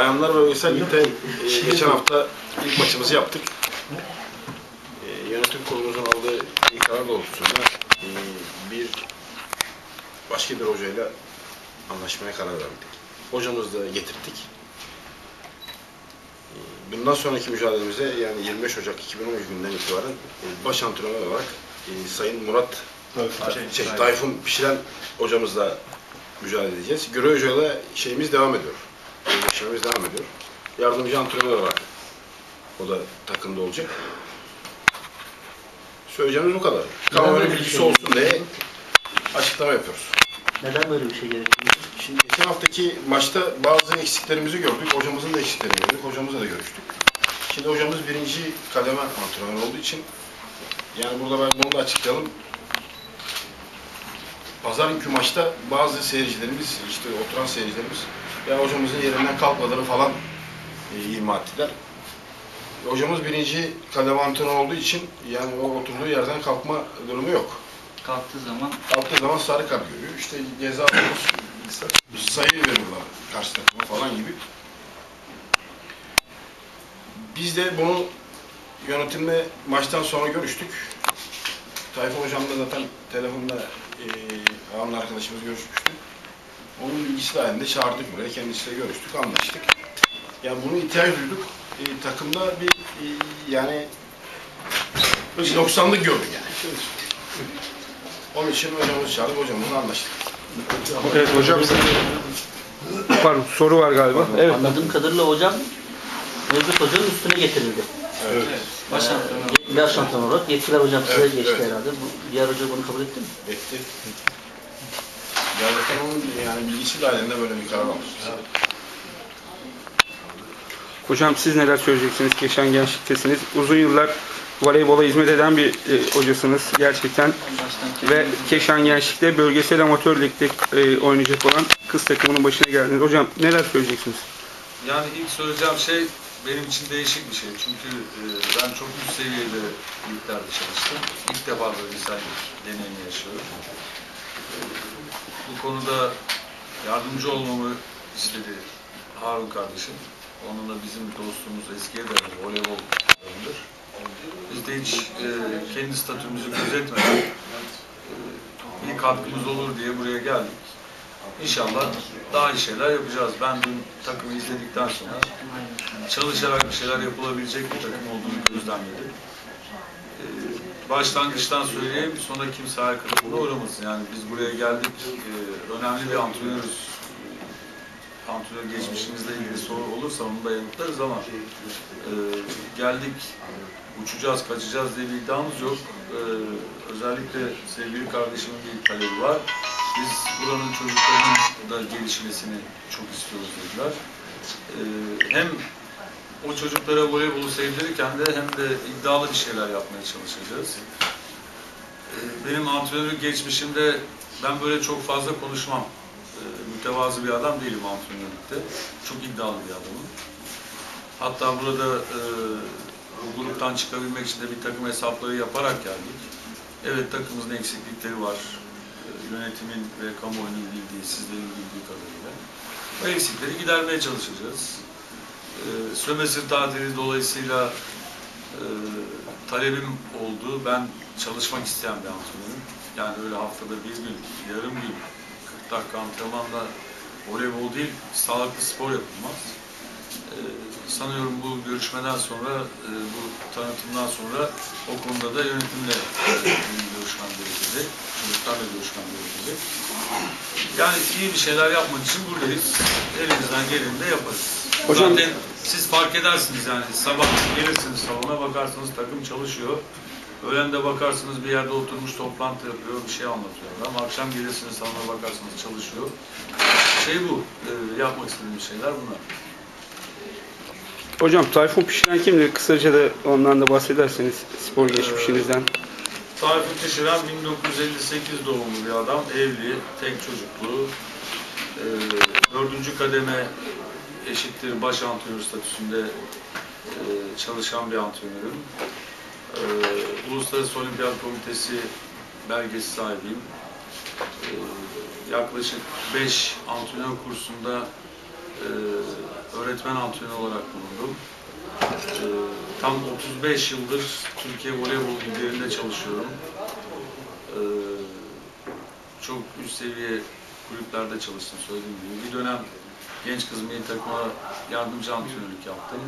Bayanlar Bölgesel Lig'de e, geçen hafta ilk maçımızı yaptık. E, yönetim kurulumuzun aldığı bir karar doğrultusunda e, bir başka bir hocayla anlaşmaya karar verdik. Hocamızı da getirdik. E, bundan sonraki mücadelemize yani 25 Ocak 2013 günden itibaren e, baş antrenör olarak e, Sayın Murat şey, Tayfun Pişiren hocamızla mücadele edeceğiz. Güre Hoca'yla şeyimiz devam ediyor. Sözleşmemiz devam ediyor. Yardımcı antrenör olarak o da takımda olacak. Söyleyeceğimiz bu kadar. Kamuoyu böyle bir bilgisi şey olsun diye açıklama yapıyoruz. Neden böyle bir şey gerekiyor? Şimdi geçen haftaki maçta bazı eksiklerimizi gördük. Hocamızın da eksiklerini gördük. Hocamızla da görüştük. Şimdi hocamız birinci kademe antrenör olduğu için yani burada ben bunu da açıklayalım. Pazar günkü maçta bazı seyircilerimiz, işte oturan seyircilerimiz ya hocamızın yerinden kalkmadığını falan e, ima ettiler. E, Hocamız birinci kademe antrenör olduğu için yani o oturduğu yerden kalkma durumu yok. Kalktığı zaman Kalktığı zaman sarı kart görüyor. İşte ceza alıyoruz. Sayı veriyorlar karşı takıma falan gibi. Biz de bunu yönetimle maçtan sonra görüştük. Tayfun Hocam'la zaten telefonda e, Harun arkadaşımız görüşmüştü. Onun bilgisi dahilinde çağırdık buraya. Kendisiyle görüştük, anlaştık. Yani bunu ihtiyaç duyduk. E, takımda bir e, yani bir 90'lık gördük yani. Onun için hocamızı çağırdık, hocamızla anlaştık. Evet hocam. Pardon soru var galiba. Evet. anladığım kadarıyla hocam mevcut hocanın üstüne getirildi. Evet. Baş antrenör. Baş antrenör olarak yetkiler hocam size Evet, geçti evet. herhalde. Bu, diğer hoca bunu kabul etti mi? Etti. Zaten onun yani bilgisi dahilinde böyle bir karar almış. Hocam siz neler söyleyeceksiniz? Keşan Gençlik'tesiniz. Uzun yıllar voleybola hizmet eden bir e, hocasınız gerçekten. Ve Keşan Gençlik'te bölgesel amatör ligde e, oynayacak olan kız takımının başına geldiniz. Hocam neler söyleyeceksiniz? Yani ilk söyleyeceğim şey benim için değişik bir şey. Çünkü e, ben çok üst seviyede liglerde çalıştım. İlk defa bölgesel lig deneyimi yaşıyorum. E, bu konuda yardımcı olmamı istedi Harun kardeşim. Onunla bizim dostluğumuz eskiye dayanır, voleybol dayanır. Biz de hiç e, kendi statümüzü gözetmeden e, bir katkımız olur diye buraya geldik. İnşallah daha iyi şeyler yapacağız. Ben dün takımı izledikten sonra çalışarak bir şeyler yapılabilecek bir takım olduğunu gözlemledim. Ee, başlangıçtan söyleyeyim, sonra kimse hayal kırıklığına uğramasın. Yani biz buraya geldik, ee, önemli bir antrenörüz. Antrenör geçmişimizle ilgili soru olursa onu da yanıtlarız ama ee, geldik, uçacağız, kaçacağız diye bir iddiamız yok. Ee, özellikle sevgili kardeşimin bir talebi var. Biz buranın çocuklarının da gelişmesini çok istiyoruz dediler. Ee, hem o çocuklara voleybolu sevdirirken de hem de iddialı bir şeyler yapmaya çalışacağız. Ee, benim antrenörlük geçmişimde ben böyle çok fazla konuşmam. Ee, mütevazı bir adam değilim antrenörlükte. Çok iddialı bir adamım. Hatta burada e, gruptan çıkabilmek için de bir takım hesapları yaparak geldik. Evet takımımızın eksiklikleri var. Yönetimin ve kamuoyunun bildiği, sizlerin bildiği kadarıyla. Bu eksikleri gidermeye çalışacağız. Ee, sömestr tatili dolayısıyla e, talebim oldu. Ben çalışmak isteyen bir antrenörüm. Yani öyle haftada bir gün, yarım gün, 40 dakika antrenmanla voleybol değil, sağlıklı spor yapılmaz. Ee, sanıyorum bu görüşmeden sonra, e, bu tanıtımdan sonra o konuda da yönetimle e, benim görüşmem gerekecek, çocuklarla görüşmem gerekecek. Yani iyi bir şeyler yapmak için buradayız. Elimizden geleni de yaparız. Hocam- Zaten siz fark edersiniz yani sabah gelirsiniz salona bakarsınız takım çalışıyor. Öğlen de bakarsınız bir yerde oturmuş toplantı yapıyor, bir şey anlatıyor adam. Akşam gelirsiniz salona bakarsınız çalışıyor. Şey bu, e, yapmak istediğimiz şeyler bunlar. Hocam Tayfun Pişiren kimdir? Kısaca da ondan da bahsederseniz spor geçmişinizden. Tayfun Teşiren 1958 doğumlu bir adam, evli, tek çocuklu, e, dördüncü kademe eşittir baş antrenör statüsünde e, çalışan bir antrenörüm. E, Uluslararası Olimpiyat Komitesi belgesi sahibiyim. E, yaklaşık 5 antrenör kursunda e, öğretmen antrenörü olarak bulundum. Ee, tam 35 yıldır Türkiye Voleybol Ligi'lerinde çalışıyorum. Ee, çok üst seviye kulüplerde çalıştım söylediğim gibi. Bir dönem genç kız milli takıma yardımcı antrenörlük yaptım.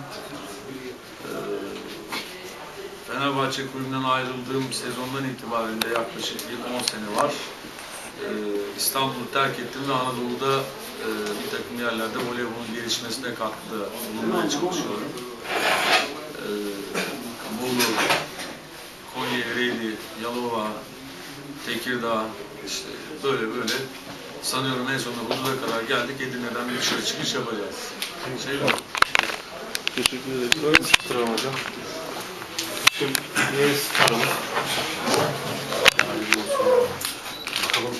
Ee, Fenerbahçe kulübünden ayrıldığım sezondan itibaren de yaklaşık bir 10 sene var. Ee, İstanbul'u terk ettim ve Anadolu'da e, bir takım yerlerde voleybolun gelişmesine katkıda bulunmaya çalışıyorum. Ee, Bolu, Konya, Ereğli, Yalova, Tekirdağ, işte böyle böyle sanıyorum en sonunda Huzur'a kadar geldik. Edirne'den bir dışarı çıkış yapacağız. Şey. Teşekkür ederiz. Sıram hocam. Şimdi sıramız. Bakalım